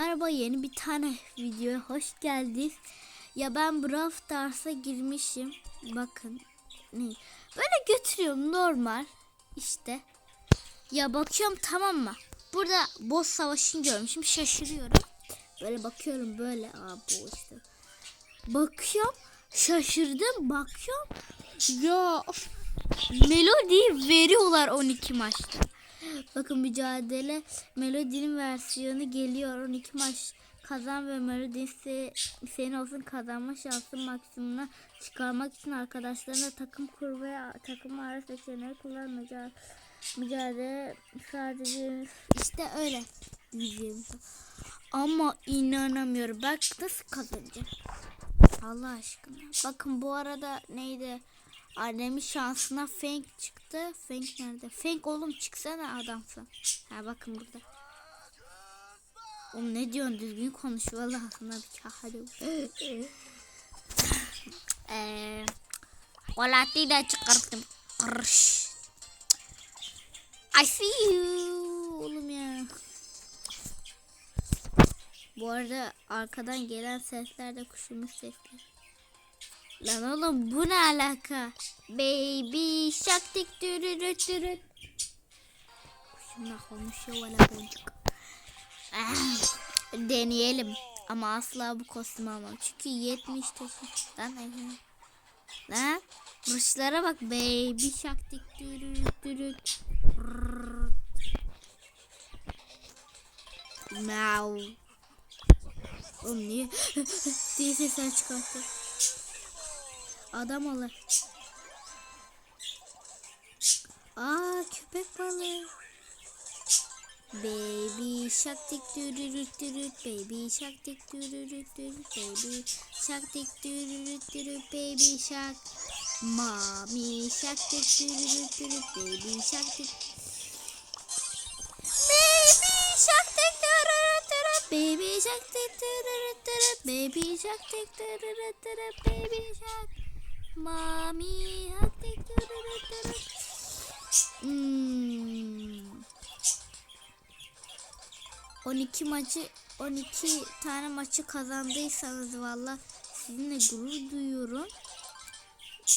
Merhaba yeni bir tane videoya hoş geldiniz. Ya ben Brawl Stars'a girmişim. Bakın. Ne? Böyle götürüyorum normal. İşte. Ya bakıyorum tamam mı? Burada boss savaşını görmüşüm. Şaşırıyorum. Böyle bakıyorum böyle. Aa bu işte. Bakıyorum. Şaşırdım. Bakıyorum. Ya. Melodi veriyorlar 12 maçta. Bakın mücadele Melody'nin versiyonu geliyor. 12 maç kazan ve Melody ise senin olsun kazanma şansın maksimumuna çıkarmak için arkadaşlarına takım kur ve takım ara seçeneği kullan mücadele, sadece işte öyle diyeceğim. Ama inanamıyorum. Bak nasıl kazanacağım. Allah aşkına. Bakın bu arada neydi? Annemin şansına Feng çıktı. Feng nerede? Feng oğlum çıksana adamsın. Ha bakın burada. Oğlum ne diyorsun düzgün konuş vallahi sana bir kahve. Eee Volati da çıkarttım. Kırış. I see you. Oğlum ya. Bu arada arkadan gelen sesler de kuşumuz sesler. Lan oğlum bu ne alaka? Baby shark tik dürürüt dürüt. Kuşumla konuşuyor valla boncuk. Ah, Deneyelim. Ama asla bu kostümü almam. Çünkü 70 taşı. Lan evine. Lan. Rışlara bak. Baby shark tik dürürüt dürüt. Meow. Oğlum niye? diye sesler çıkarttı. Adam alır. Aa köpek balığı. Baby shark tik dürürüt dürüt baby shark tik dürürüt dürüt baby shark tik dürürüt dürüt baby shark Mommy shark tik dürürüt dürüt baby shark tik Baby shark tik dürürüt dürüt baby shark tik dürürüt dürüt baby shark tik dürürüt dürüt baby shark Dürürüt dürüt Hmm. 12 maçı 12 tane maçı kazandıysanız valla sizinle gurur duyuyorum.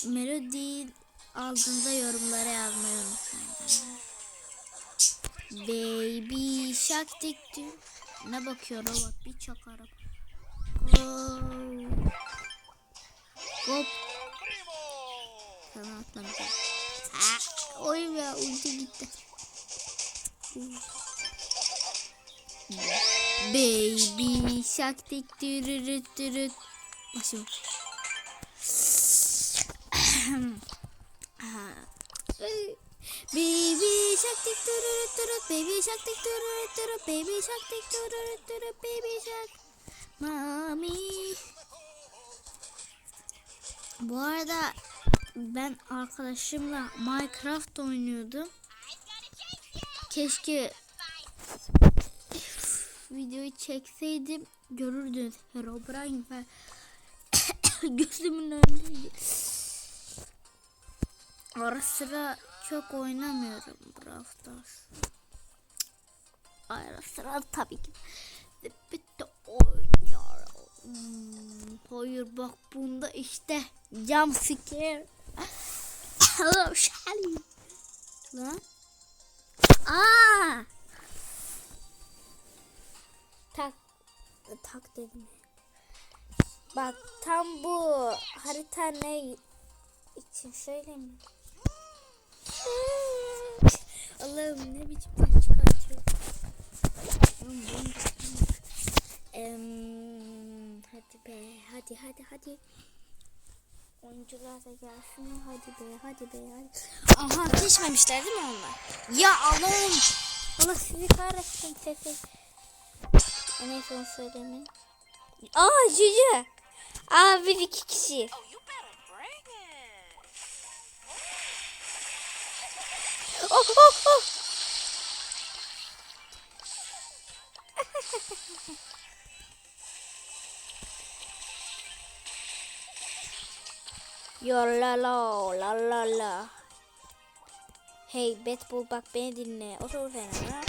Melodi aldığında yorumlara yazmayı unutmayın. Baby shark dikti. Ne bakıyor bak bir çakarım. Go. Hop. Sana atlamayacağım. Ah, oy ya ulti gitti. Baby shark tik dürürüt dürüt. Başım. Baby shark tik dürürüt dürüt. Baby shark tik dürürüt dürüt. Baby shark tik dürürüt dürüt. Baby shark. Mami. Bu arada ben arkadaşımla Minecraft oynuyordum. Keşke videoyu çekseydim görürdünüz Herobrine ve gözümün önündeydi. Ara sıra çok oynamıyorum Brawl Stars. Ara sıra tabii ki bitti oynuyorum. Hmm, hayır bak bunda işte jump scare. Lan. Aa! Tak tak dedim. Bak tam bu harita ne için söyleyeyim mi? Allah'ım ne biçim çıkartıyor. Em, hadi be hadi hadi hadi. Oyuncular da gelsin hadi be hadi be hadi. Aha geçmemişler değil mi onlar? Ya Allah'ım. Allah sizi kahretsin sesi. Neyse onu söylemeyin. Aa cüce. Aa bir iki kişi. Oh, it. Oh oh Yo la la la la la. Hey Batbull bak beni dinle. Otur fena.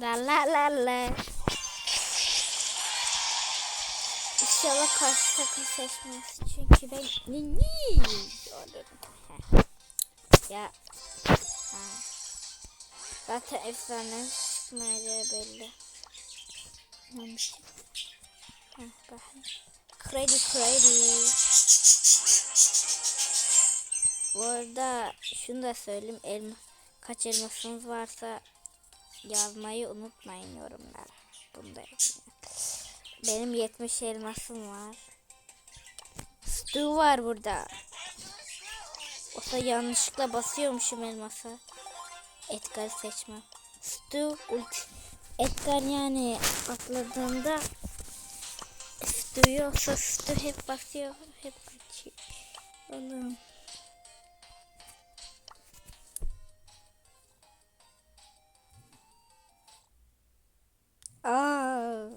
La la la la. İnşallah karşı takım seçmez. Çünkü ben ninni. Ya. Ha. Zaten efsane çıkmayacağı belli. Neymiş? Heh, bakın. Kredi. Bu arada şunu da söyleyeyim. Elma, kaç elmasınız varsa yazmayı unutmayın yorumlara. Bunu da yapın. Benim 70 elmasım var. Stu var burada. Olsa yanlışlıkla basıyormuşum elmasa. Edgar seçmem. Stu ulti. Edgar yani atladığında Stu'yu yoksa Stu hep basıyor. Hep kaçıyor. Oğlum. Aa.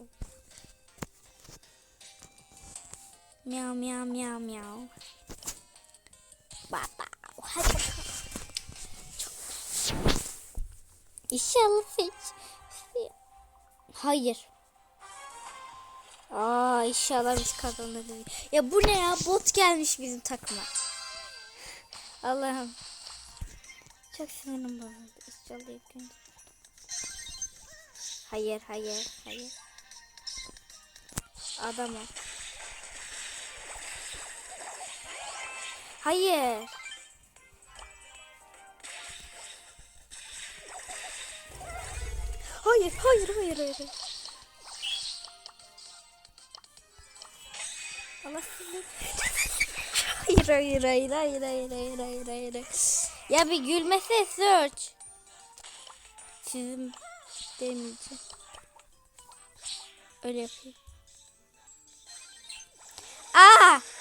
Miau miau miau miau. Baba. Hadi bakalım. Çok. İnşallah seç. Hayır. Aa inşallah biz kazanırız. Ya bu ne ya? Bot gelmiş bizim takıma. Allah'ım. Çok sinirim bozuldu. İnşallah ilk önce. Hayır, hayır, hayır. Adam ol. Hayır. Hayır, hayır, hayır, hayır. Allah hayır, hayır, hayır, hayır, hayır, hayır, hayır. hayır. Ya bir gülmese search. Sizin demeyeceğim. Öyle yapayım. Aa!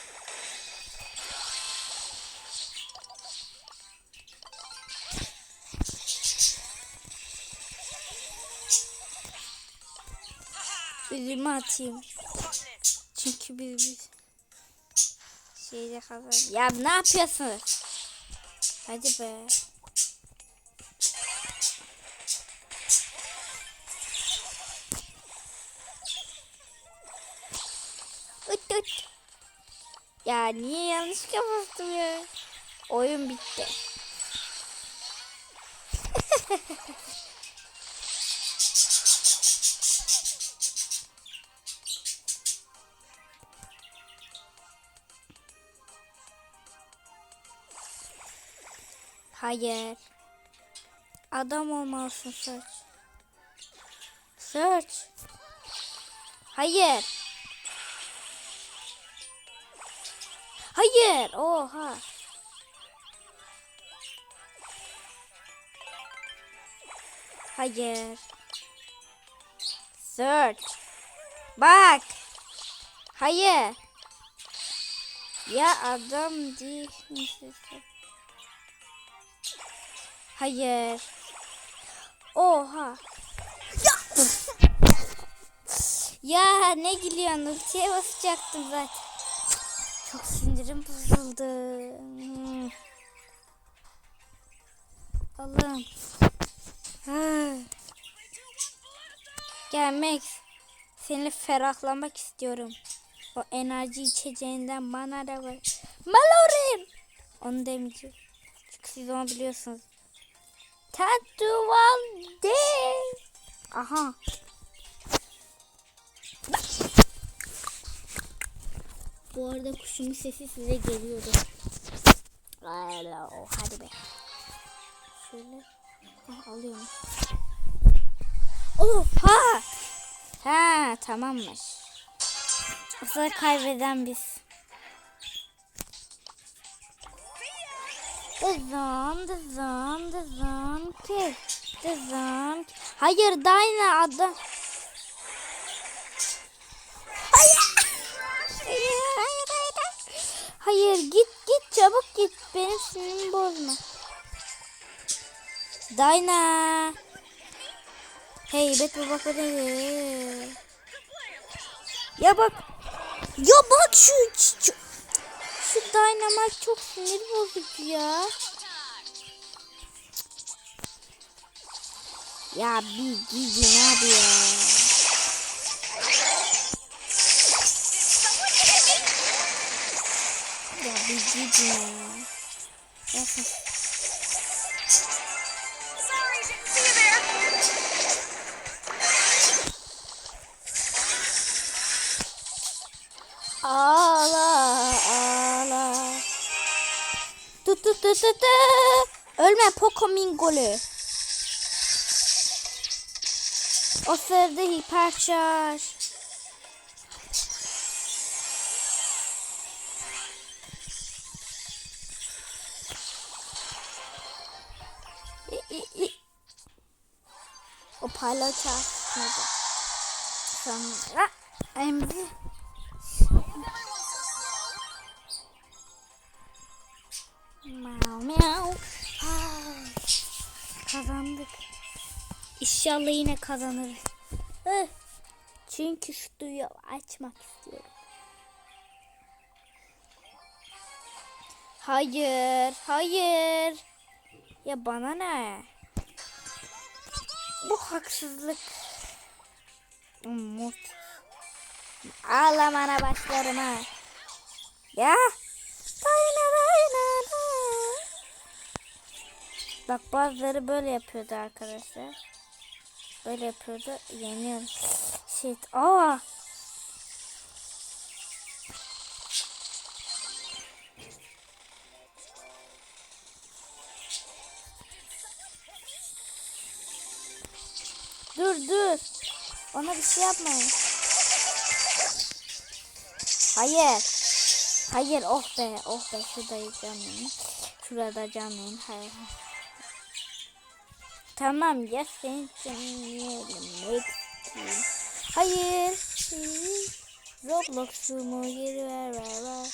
Üzülme atayım. Çünkü biz biz şeyde kazan. Ya ne yapıyorsunuz? Hadi be. Ut ut. Ya niye yanlış bastım ya? Oyun bitti. Hayır. Adam olmalısın Search. Search. Hayır. Hayır. Oha. Hayır. Search. Bak. Hayır. Ya adam değil? Hayır. Oha. Ya. ya ne gülüyorsun? Ultiye basacaktım zaten. Çok sinirim bozuldu. Hmm. Allah'ım. Gelmek. Seninle ferahlamak istiyorum. O enerji içeceğinden bana da var. Malorim. Onu demeyeceğim. Çünkü siz onu biliyorsunuz. Tatuvalde. Aha. Bu arada kuşumun sesi size geliyordu. Alo, hadi be. Şöyle ah, alıyorum. Oha! Ha tamammış. O sırada kaybeden biz. Dızan, dızan, dızan ki. Dızan ki. Hayır Dayna adı. Hayır. Hayır, hayır, hayır. Hayır git git çabuk git. Benim sinirimi bozma. Dayna. Heybet baba değil. Ya bak. Ya bak şu şu, şu Dynamite çok sinir bozucu ya. Ya bir gidin abi ya. Ya bir gidin ya. Sorry, Tut tut tut. tut. Ölme Pokemon O sırada i. O paylaş açmadı. Sonra emzi. Miau miau. Ah, Kazandık. İnşallah yine kazanırız. Eh, Çünkü şu açmak istiyorum. Hayır, hayır. Ya bana ne? Bu haksızlık. Umut. Ağlamana başlarım ha. Ya. Bak bazıları böyle yapıyordu arkadaşlar. Böyle yapıyordu. Yeniyorum. Shit. Aa. Dur dur. Ona bir şey yapmayın. Hayır. Hayır oh be oh be şurada canlıyım. Şurada canlıyım. Hayır. Tamam ya sen yiyelim. Hayır. Roblox'umu geri ver ver ver.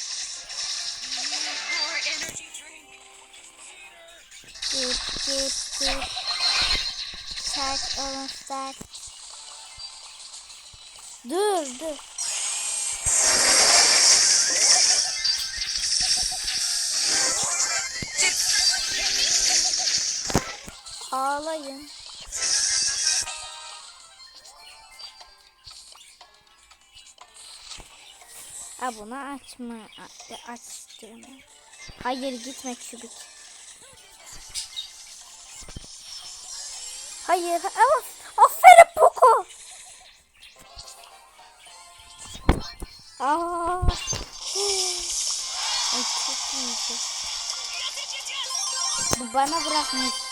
Git git git. Start oğlum start. Dur dur. Ağlayın. Ha bunu açma. A- Aç istiyorum. Hayır gitme kübik. Hayır. Ama aferin Poco. Aa. Bu bana bırakmış.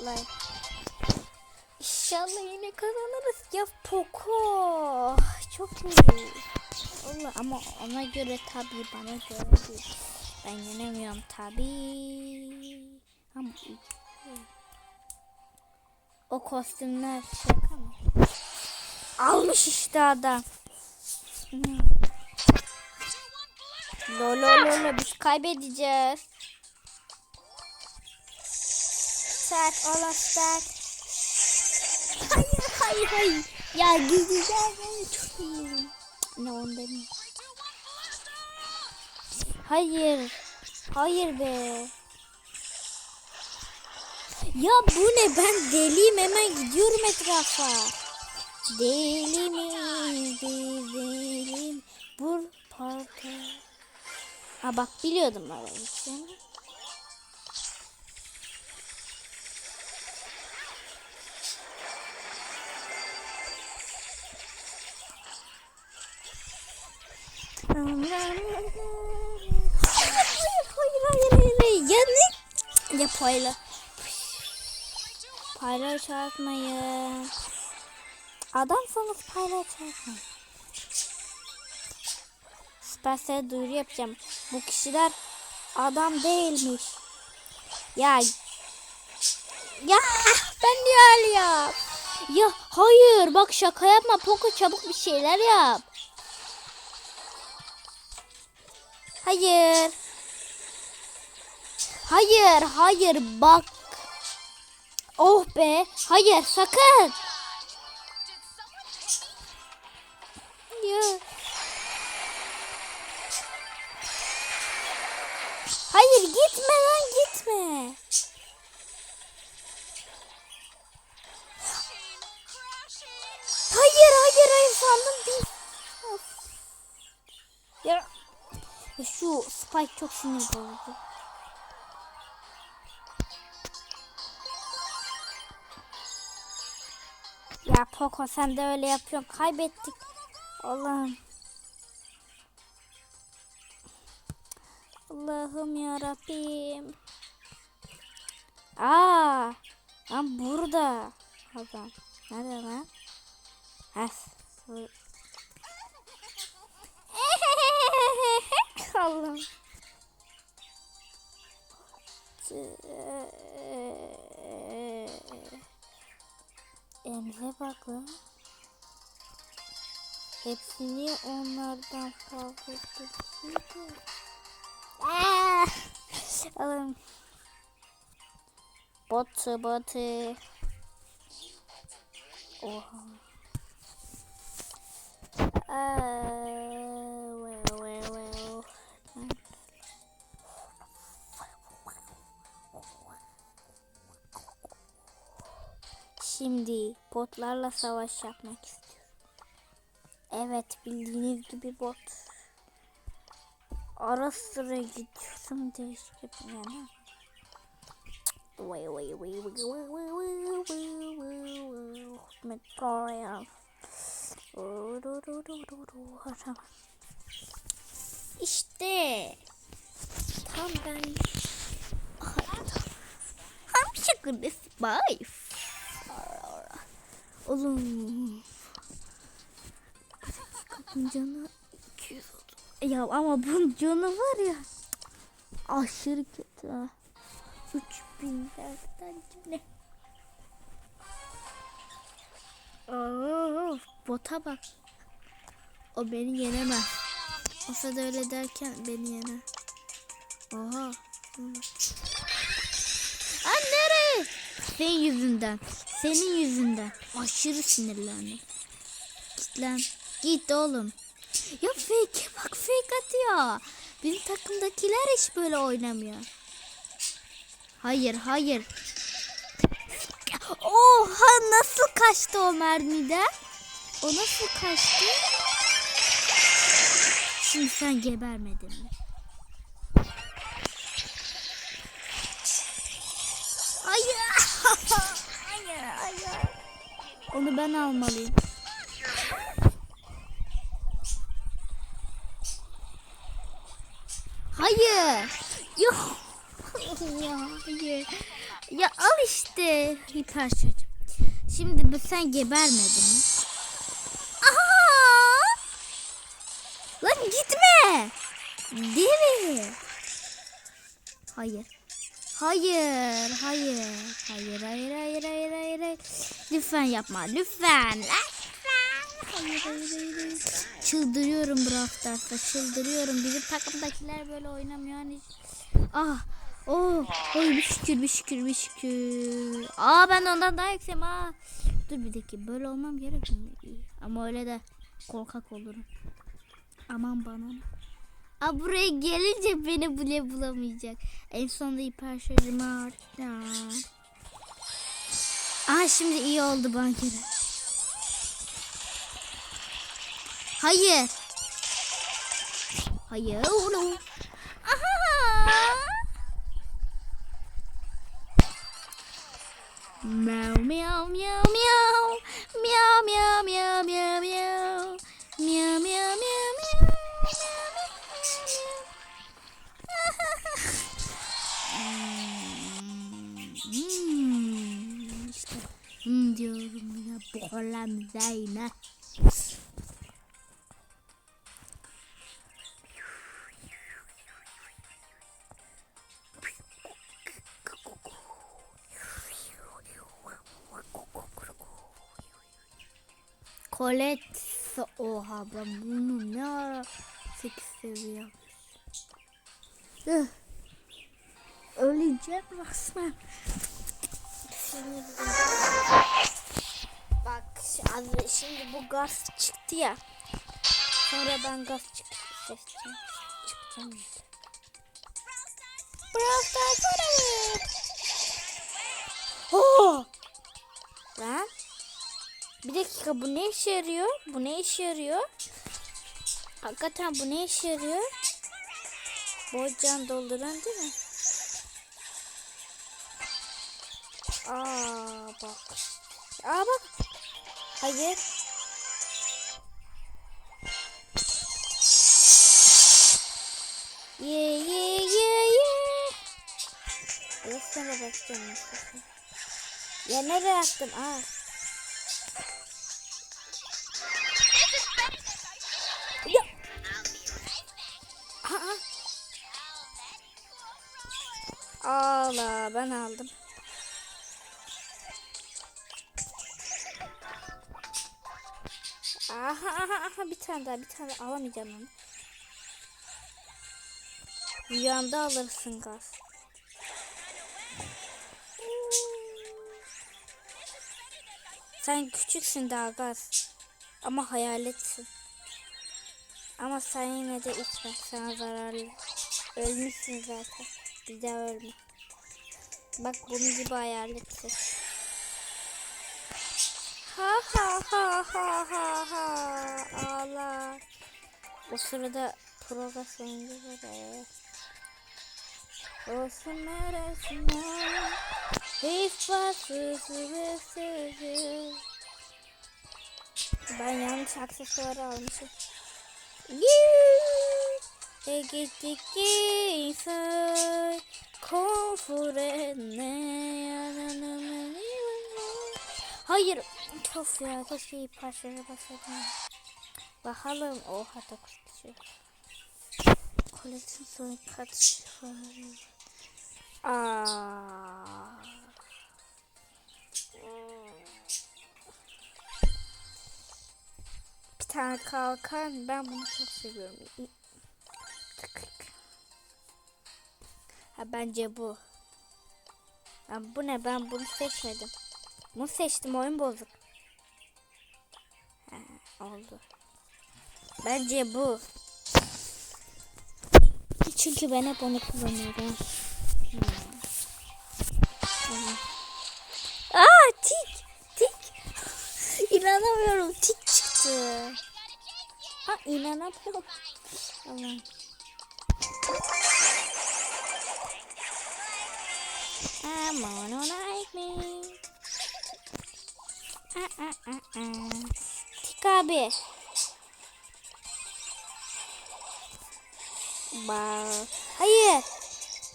Like. İnşallah yine kazanırız. Ya Poco. Çok iyi. Allah ama ona göre tabii bana göre değil. Ben yenemiyorum tabii. Ama. O kostümler şaka mı? Almış işte adam. Hmm. Lo lo lo lo biz kaybedeceğiz. Start start. Hayır hayır hayır. Ya gideceğim ben çok iyiyim. Ne onda mı? Hayır. Hayır be. Ya bu ne ben deliyim hemen gidiyorum etrafa. Deli mi delim vur parka. Ha bak biliyordum ben Hayır hayır hayır ya ne? Ya payla. Payla çarpmayın. Adamsanız payla çarpmayın. Süpersel duyuru yapacağım. Bu kişiler adam değilmiş. Ya ya ben niye öyle yap? Ya hayır bak şaka yapma Poco çabuk bir şeyler yap. Hayır. Hayır, hayır bak. Oh be. Hayır sakın. Hayır. Hayır gitme lan gitme. Hayır hayır hayır sandım değil. Ya. Şu Spike çok sinir bozucu. Ya Poco sen de öyle yapıyorsun. Kaybettik. Allah'ım. Allah'ım ya Rabbim. Aa, lan burada. Adam. Nerede lan? Ha, Allah'ım. Emre bak lan. Hepsini onlardan fazla tutuyordu. Aa! Alın. Batı batı. Oha. Aa, Şimdi botlarla savaş yapmak istiyorum. Evet bildiğiniz gibi bot. Ara sıra gidiyorsam değişik bir yana. Vay vay vay vay vay vay vay vay vay. Metroya. İşte. Tam ben. I'm sugar this wife. Oğlum. Canı 230. Ya ama bunun canı var ya. Aşırı kötü ha. 3000 dersten ne? Aa, bota bak. O beni yenemez. Olsa da öyle derken beni yener. Oha. Aa, nereye? Senin yüzünden. Senin yüzünden. Aşırı sinirlendim. Git lan. Git oğlum. Ya fake bak fake atıyor. Bizim takımdakiler hiç böyle oynamıyor. Hayır hayır. Oha nasıl kaçtı o mermiden? O nasıl kaçtı? Şimdi sen gebermedin mi? Hayır. hayır, hayır. Onu ben almalıyım. Hayır. Yok. ya, hayır. Ya al işte hiper şarj. Şimdi bu sen gebermedin mi? Aha! Lan gitme. Deli. Hayır. Hayır, hayır, hayır, hayır, hayır, hayır, hayır, hayır. Lütfen yapma, lütfen, lütfen. Hayır, hayır, hayır. Çıldırıyorum Brawl çıldırıyorum. Bizim takımdakiler böyle oynamıyor. Hani... Ah, oh, oy bir şükür, bir şükür, bir şükür. Aa ben ondan daha yükseğim ha. Dur bir dakika, böyle olmam mu? İyi. Ama öyle de korkak olurum. Aman bana. Aa, buraya gelince beni bile bulamayacak. En sonunda hiper şarjımı arttım. Aa şimdi iyi oldu bana göre. Hayır. Hayır. oğlum. Aha. Meow meow meow meow gidiyorum yine buharlandı yine. Colette oha ben bunu ne ara 8 Öleceğim resmen az- şimdi bu gaz çıktı ya. Sonra ben gaz çık seçeceğim. Çıkacağım. Brawl Stars oynadı. Oh! Lan. Bir dakika bu ne işe yarıyor? Bu ne işe yarıyor? Hakikaten bu ne işe yarıyor? Boycan dolduran değil mi? Aa bak. Aa bak. Hayır. Ye ye ye ye. Sonra bakacağım. nasıl. Ya nereye attın? Aa. Ya. Aa. Ağla ben aldım. Aha aha aha bir tane daha bir tane alamayacağım onu. Rüyanda alırsın gaz. Sen küçüksün daha gaz. Ama hayaletsin. Ama sen yine de içme. Sana zararlı. Ölmüşsün zaten. Bir daha ölme. Bak bunun gibi hayaletsin. Ha ha ha ha ha ha. Ağla. O sırada prova sonunda böyle. Olsun neresine Hiç ve sözü Ben yanlış aksesuarı almışım E gittik insan Konfure ne Hayır Of ya keşke iyi parçaya basaydım Bakalım oha dokuz kişi Koletin son kaç var Aa. Bir tane kalkan ben bunu çok seviyorum. Ha bence bu. Ha, bu ne ben bunu seçmedim. Bunu seçtim oyun bozuk. Oldu. Bence bu. Çünkü ben hep onu kullanıyorum. Aa tik tik. İnanamıyorum tik çıktı. Ha inanamıyorum. Allah'ım. I'm on like me. Aa, aa, aa, aa. Tik abi. Bak. Hayır.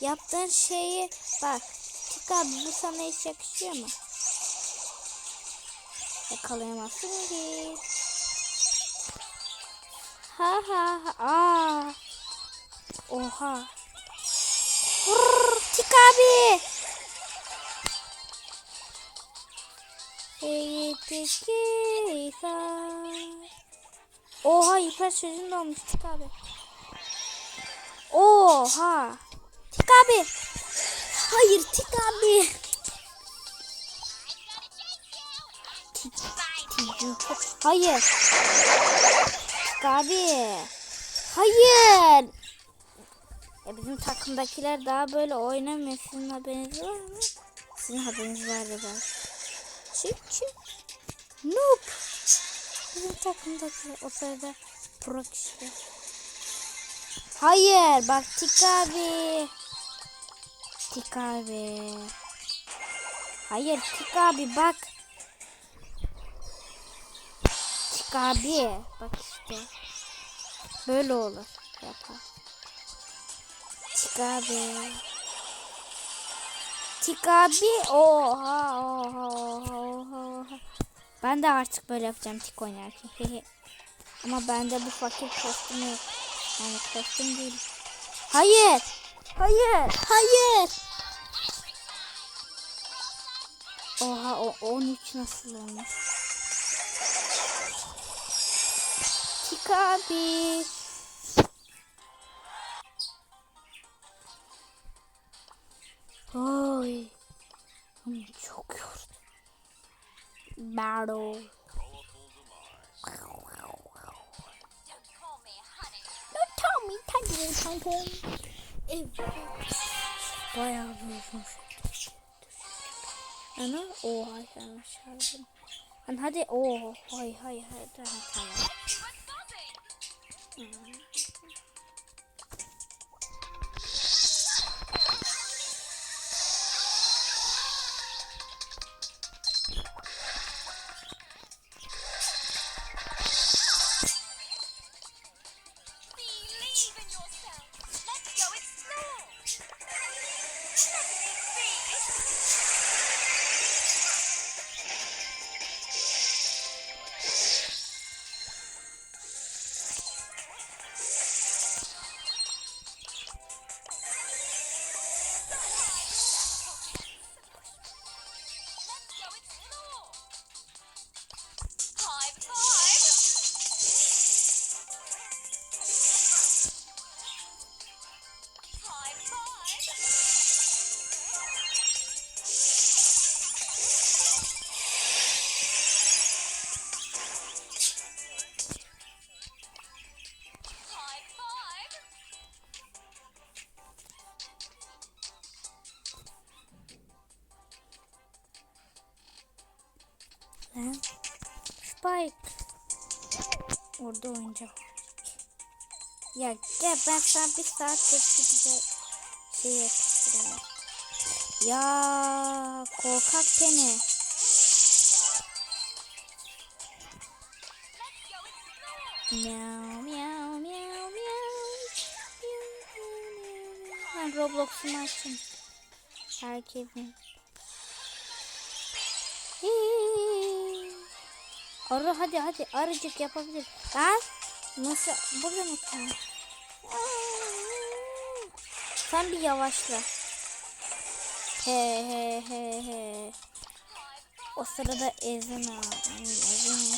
Yaptığın şeyi bak. Tik abi bu sana hiç yakışıyor mu? Yakalayamazsın ki. Ha ha ha. Aa. Oha. Vurr, tik abi. Eğitik Oha hiper çocuğun da olmuş tik abi. Oha. Tik abi. Hayır tik abi. Tik, Hayır. Tik abi. Hayır. Ya bizim takımdakiler daha böyle oynamıyor. Sizin haberiniz var mı? Sizin haberiniz var da ben. Çünkü noob. Bizim takımdakiler o sırada pro kişiler. Hayır bak Tik abi. Tik abi. Hayır Tik abi bak. Tik abi. Bak işte. Böyle olur. Yapar. Tik abi. Tik abi. Oha oha oha oha. Ben de artık böyle yapacağım tik oynarken. Ama bende bu fakir kostümü yok. Yani kostüm değil. Hayır. Hayır. Hayır. Oha o 13 nasıl olmuş? Tik abi. Oy. Çok yordu. Battle. Tommy Tiger Tiger. Evet. Bayağı bir uzun sürdü. Ana oha sen aşağıda. Lan hadi o hay hay hay tamam tamam. Orada oyuncak. Ya gel ben sana bir şu güzel şey yapıştırayım. Ya korkak beni. Miau miau miau miau. Ben Roblox'umu açayım. Herkesin. Hii. Arı hadi hadi arıcık yapabilir. Lan nasıl burada mı kal? Sen bir yavaşla. He he he he. O sırada ezme. Hmm, ezme.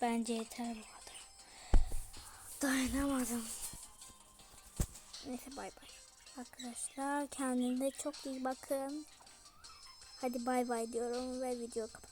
Bence yeter bu kadar. Dayanamadım. Neyse bay bay. Arkadaşlar kendinize çok iyi bakın. Hadi bay bay diyorum ve video kapat.